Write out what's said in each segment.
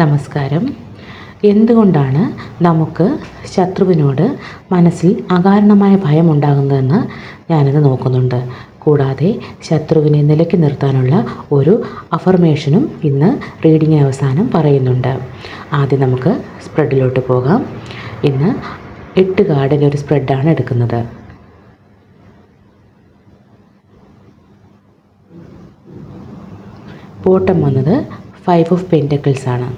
നമസ്കാരം എന്തുകൊണ്ടാണ് നമുക്ക് ശത്രുവിനോട് മനസ്സിൽ അകാരണമായ ഭയം ഉണ്ടാകുന്നതെന്ന് ഞാനിത് നോക്കുന്നുണ്ട് കൂടാതെ ശത്രുവിനെ നിലയ്ക്ക് നിർത്താനുള്ള ഒരു അഫർമേഷനും ഇന്ന് റീഡിങ്ങിന് അവസാനം പറയുന്നുണ്ട് ആദ്യം നമുക്ക് സ്പ്രെഡിലോട്ട് പോകാം ഇന്ന് എട്ട് കാർഡിൻ്റെ ഒരു സ്പ്രെഡാണ് എടുക്കുന്നത് പോട്ടം വന്നത് Five of Pentacles aanu.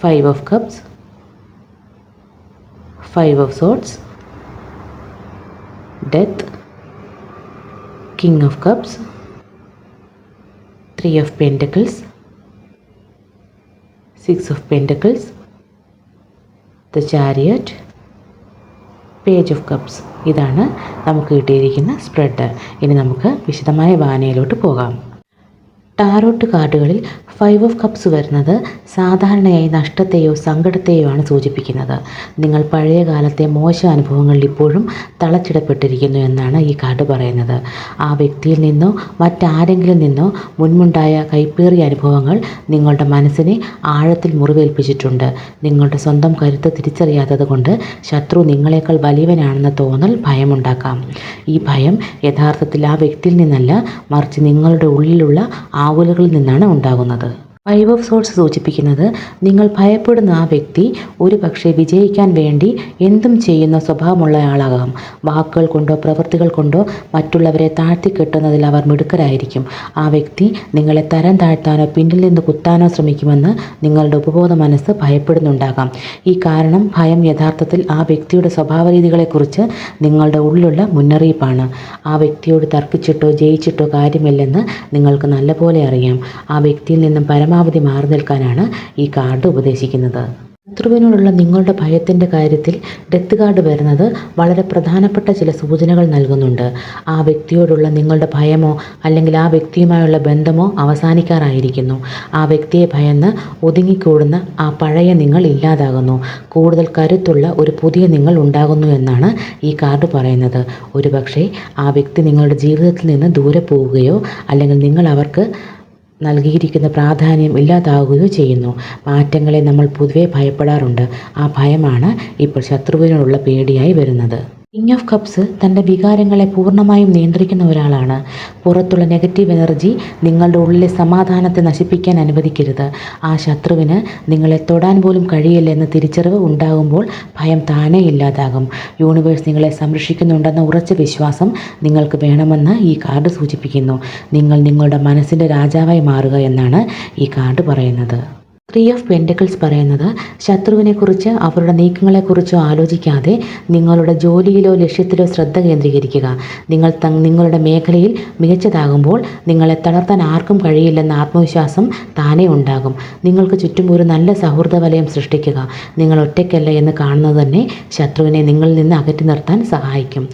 Five of Cups, Five of Swords, Death, King of Cups, Three of Pentacles, Six of Pentacles, the Chariot, page of cups ഇതാണ് നമുക്ക് കിട്ടിയിരിക്കുന്ന സ്പ്രെഡ് ഇനി നമുക്ക് വിശദമായ വായനയിലോട്ട് പോകാം ടാറോട്ട് കാർഡുകളിൽ ഫൈവ് ഓഫ് കപ്സ് വരുന്നത് സാധാരണയായി നഷ്ടത്തെയോ സങ്കടത്തെയോ ആണ് സൂചിപ്പിക്കുന്നത് നിങ്ങൾ പഴയ കാലത്തെ മോശം അനുഭവങ്ങളിൽ ഇപ്പോഴും തളച്ചിടപ്പെട്ടിരിക്കുന്നു എന്നാണ് ഈ കാർഡ് പറയുന്നത് ആ വ്യക്തിയിൽ നിന്നോ മറ്റാരെങ്കിലും നിന്നോ മുൻമുണ്ടായ കൈപ്പേറിയ അനുഭവങ്ങൾ നിങ്ങളുടെ മനസ്സിനെ ആഴത്തിൽ മുറിവേൽപ്പിച്ചിട്ടുണ്ട് നിങ്ങളുടെ സ്വന്തം കരുത്ത് തിരിച്ചറിയാത്തത് കൊണ്ട് ശത്രു നിങ്ങളെക്കാൾ വലിയവനാണെന്ന തോന്നൽ ഭയമുണ്ടാക്കാം ഈ ഭയം യഥാർത്ഥത്തിൽ ആ വ്യക്തിയിൽ നിന്നല്ല മറിച്ച് നിങ്ങളുടെ ഉള്ളിലുള്ള ആ ആവൂലകളിൽ നിന്നാണ് ഉണ്ടാകുന്നത് ഫൈവ് ഓഫ് സോൾസ് സൂചിപ്പിക്കുന്നത് നിങ്ങൾ ഭയപ്പെടുന്ന ആ വ്യക്തി ഒരു പക്ഷേ വിജയിക്കാൻ വേണ്ടി എന്തും ചെയ്യുന്ന സ്വഭാവമുള്ളയാളാകാം വാക്കുകൾ കൊണ്ടോ പ്രവൃത്തികൾ കൊണ്ടോ മറ്റുള്ളവരെ താഴ്ത്തി കെട്ടുന്നതിൽ അവർ മിടുക്കരായിരിക്കും ആ വ്യക്തി നിങ്ങളെ തരം താഴ്ത്താനോ പിന്നിൽ നിന്ന് കുത്താനോ ശ്രമിക്കുമെന്ന് നിങ്ങളുടെ ഉപബോധ മനസ്സ് ഭയപ്പെടുന്നുണ്ടാകാം ഈ കാരണം ഭയം യഥാർത്ഥത്തിൽ ആ വ്യക്തിയുടെ സ്വഭാവ രീതികളെക്കുറിച്ച് നിങ്ങളുടെ ഉള്ളിലുള്ള മുന്നറിയിപ്പാണ് ആ വ്യക്തിയോട് തർക്കിച്ചിട്ടോ ജയിച്ചിട്ടോ കാര്യമില്ലെന്ന് നിങ്ങൾക്ക് നല്ലപോലെ അറിയാം ആ വ്യക്തിയിൽ നിന്നും പരമ പരമാവധി മാറി നിൽക്കാനാണ് ഈ കാർഡ് ഉപദേശിക്കുന്നത് ശത്രുവിനോടുള്ള നിങ്ങളുടെ ഭയത്തിൻ്റെ കാര്യത്തിൽ ഡെത്ത് കാർഡ് വരുന്നത് വളരെ പ്രധാനപ്പെട്ട ചില സൂചനകൾ നൽകുന്നുണ്ട് ആ വ്യക്തിയോടുള്ള നിങ്ങളുടെ ഭയമോ അല്ലെങ്കിൽ ആ വ്യക്തിയുമായുള്ള ബന്ധമോ അവസാനിക്കാറായിരിക്കുന്നു ആ വ്യക്തിയെ ഭയന്ന് ഒതുങ്ങിക്കൂടുന്ന ആ പഴയ നിങ്ങൾ ഇല്ലാതാകുന്നു കൂടുതൽ കരുത്തുള്ള ഒരു പുതിയ നിങ്ങൾ ഉണ്ടാകുന്നു എന്നാണ് ഈ കാർഡ് പറയുന്നത് ഒരുപക്ഷെ ആ വ്യക്തി നിങ്ങളുടെ ജീവിതത്തിൽ നിന്ന് ദൂരെ പോവുകയോ അല്ലെങ്കിൽ നിങ്ങൾ അവർക്ക് നൽകിയിരിക്കുന്ന പ്രാധാന്യം ഇല്ലാതാവുകയോ ചെയ്യുന്നു മാറ്റങ്ങളെ നമ്മൾ പൊതുവെ ഭയപ്പെടാറുണ്ട് ആ ഭയമാണ് ഇപ്പോൾ ശത്രുവിനോടുള്ള പേടിയായി വരുന്നത് കിങ് ഓഫ് കപ്സ് തൻ്റെ വികാരങ്ങളെ പൂർണ്ണമായും നിയന്ത്രിക്കുന്ന ഒരാളാണ് പുറത്തുള്ള നെഗറ്റീവ് എനർജി നിങ്ങളുടെ ഉള്ളിലെ സമാധാനത്തെ നശിപ്പിക്കാൻ അനുവദിക്കരുത് ആ ശത്രുവിന് നിങ്ങളെ തൊടാൻ പോലും കഴിയില്ല എന്ന തിരിച്ചറിവ് ഉണ്ടാകുമ്പോൾ ഭയം താനേ ഇല്ലാതാകും യൂണിവേഴ്സ് നിങ്ങളെ സംരക്ഷിക്കുന്നുണ്ടെന്ന ഉറച്ച വിശ്വാസം നിങ്ങൾക്ക് വേണമെന്ന് ഈ കാർഡ് സൂചിപ്പിക്കുന്നു നിങ്ങൾ നിങ്ങളുടെ മനസ്സിൻ്റെ രാജാവായി മാറുക എന്നാണ് ഈ കാർഡ് പറയുന്നത് ത്രീ ഓഫ് പെൻറ്റക്കിൾസ് പറയുന്നത് ശത്രുവിനെക്കുറിച്ച് അവരുടെ നീക്കങ്ങളെക്കുറിച്ചോ ആലോചിക്കാതെ നിങ്ങളുടെ ജോലിയിലോ ലക്ഷ്യത്തിലോ ശ്രദ്ധ കേന്ദ്രീകരിക്കുക നിങ്ങൾ ത നിങ്ങളുടെ മേഖലയിൽ മികച്ചതാകുമ്പോൾ നിങ്ങളെ തളർത്താൻ ആർക്കും കഴിയില്ലെന്ന ആത്മവിശ്വാസം താനേ ഉണ്ടാകും നിങ്ങൾക്ക് ചുറ്റും ഒരു നല്ല സൗഹൃദ വലയം സൃഷ്ടിക്കുക നിങ്ങൾ ഒറ്റയ്ക്കല്ല എന്ന് കാണുന്നത് തന്നെ ശത്രുവിനെ നിങ്ങളിൽ നിന്ന് അകറ്റി നിർത്താൻ സഹായിക്കും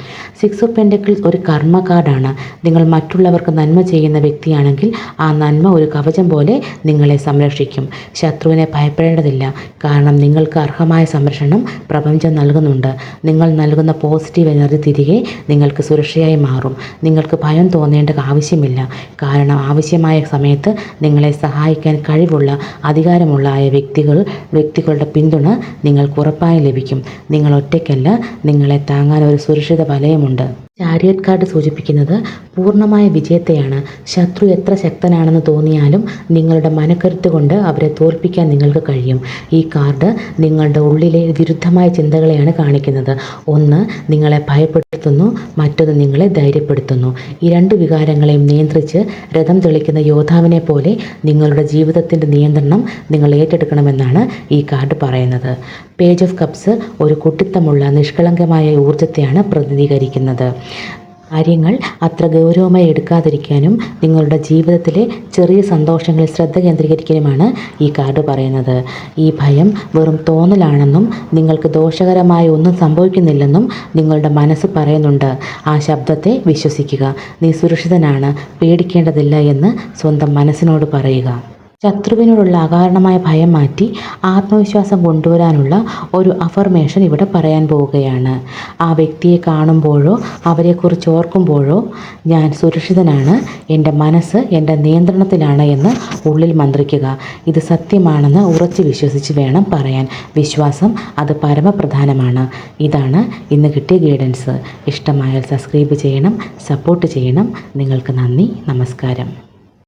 സിക്സ് ഓഫ് പെൻറ്റക്കിൾസ് ഒരു കർമ്മ കാർഡാണ് നിങ്ങൾ മറ്റുള്ളവർക്ക് നന്മ ചെയ്യുന്ന വ്യക്തിയാണെങ്കിൽ ആ നന്മ ഒരു കവചം പോലെ നിങ്ങളെ സംരക്ഷിക്കും ശത്രുവിനെ ഭയപ്പെടേണ്ടതില്ല കാരണം നിങ്ങൾക്ക് അർഹമായ സംരക്ഷണം പ്രപഞ്ചം നൽകുന്നുണ്ട് നിങ്ങൾ നൽകുന്ന പോസിറ്റീവ് എനർജി തിരികെ നിങ്ങൾക്ക് സുരക്ഷയായി മാറും നിങ്ങൾക്ക് ഭയം തോന്നേണ്ട ആവശ്യമില്ല കാരണം ആവശ്യമായ സമയത്ത് നിങ്ങളെ സഹായിക്കാൻ കഴിവുള്ള അധികാരമുള്ള ആയ വ്യക്തികൾ വ്യക്തികളുടെ പിന്തുണ നിങ്ങൾക്ക് ഉറപ്പായി ലഭിക്കും നിങ്ങൾ ഒറ്റയ്ക്കല്ല നിങ്ങളെ താങ്ങാൻ ഒരു സുരക്ഷിത വലയമുണ്ട് ചാരിയറ്റ് കാർഡ് സൂചിപ്പിക്കുന്നത് പൂർണ്ണമായ വിജയത്തെയാണ് ശത്രു എത്ര ശക്തനാണെന്ന് തോന്നിയാലും നിങ്ങളുടെ മനക്കരുത്ത് കൊണ്ട് അവരെ തോൽപ്പിക്കാൻ നിങ്ങൾക്ക് കഴിയും ഈ കാർഡ് നിങ്ങളുടെ ഉള്ളിലെ വിരുദ്ധമായ ചിന്തകളെയാണ് കാണിക്കുന്നത് ഒന്ന് നിങ്ങളെ ഭയപ്പെടുത്തുന്നു മറ്റൊന്ന് നിങ്ങളെ ധൈര്യപ്പെടുത്തുന്നു ഈ രണ്ട് വികാരങ്ങളെയും നിയന്ത്രിച്ച് രഥം തെളിക്കുന്ന യോദ്ധാവിനെ പോലെ നിങ്ങളുടെ ജീവിതത്തിൻ്റെ നിയന്ത്രണം നിങ്ങൾ ഏറ്റെടുക്കണമെന്നാണ് ഈ കാർഡ് പറയുന്നത് പേജ് ഓഫ് കപ്സ് ഒരു കുട്ടിത്തമുള്ള നിഷ്കളങ്കമായ ഊർജ്ജത്തെയാണ് പ്രതിനിധീകരിക്കുന്നത് കാര്യങ്ങൾ അത്ര ഗൗരവമായി എടുക്കാതിരിക്കാനും നിങ്ങളുടെ ജീവിതത്തിലെ ചെറിയ സന്തോഷങ്ങളിൽ ശ്രദ്ധ കേന്ദ്രീകരിക്കാനുമാണ് ഈ കാർഡ് പറയുന്നത് ഈ ഭയം വെറും തോന്നലാണെന്നും നിങ്ങൾക്ക് ദോഷകരമായ ഒന്നും സംഭവിക്കുന്നില്ലെന്നും നിങ്ങളുടെ മനസ്സ് പറയുന്നുണ്ട് ആ ശബ്ദത്തെ വിശ്വസിക്കുക നീ സുരക്ഷിതനാണ് പേടിക്കേണ്ടതില്ല എന്ന് സ്വന്തം മനസ്സിനോട് പറയുക ശത്രുവിനോടുള്ള അകാരണമായ ഭയം മാറ്റി ആത്മവിശ്വാസം കൊണ്ടുവരാനുള്ള ഒരു അഫർമേഷൻ ഇവിടെ പറയാൻ പോവുകയാണ് ആ വ്യക്തിയെ കാണുമ്പോഴോ അവരെക്കുറിച്ച് ഓർക്കുമ്പോഴോ ഞാൻ സുരക്ഷിതനാണ് എൻ്റെ മനസ്സ് എൻ്റെ നിയന്ത്രണത്തിലാണ് എന്ന് ഉള്ളിൽ മന്ത്രിക്കുക ഇത് സത്യമാണെന്ന് ഉറച്ചു വിശ്വസിച്ച് വേണം പറയാൻ വിശ്വാസം അത് പരമപ്രധാനമാണ് ഇതാണ് ഇന്ന് കിട്ടിയ ഗൈഡൻസ് ഇഷ്ടമായാൽ സബ്സ്ക്രൈബ് ചെയ്യണം സപ്പോർട്ട് ചെയ്യണം നിങ്ങൾക്ക് നന്ദി നമസ്കാരം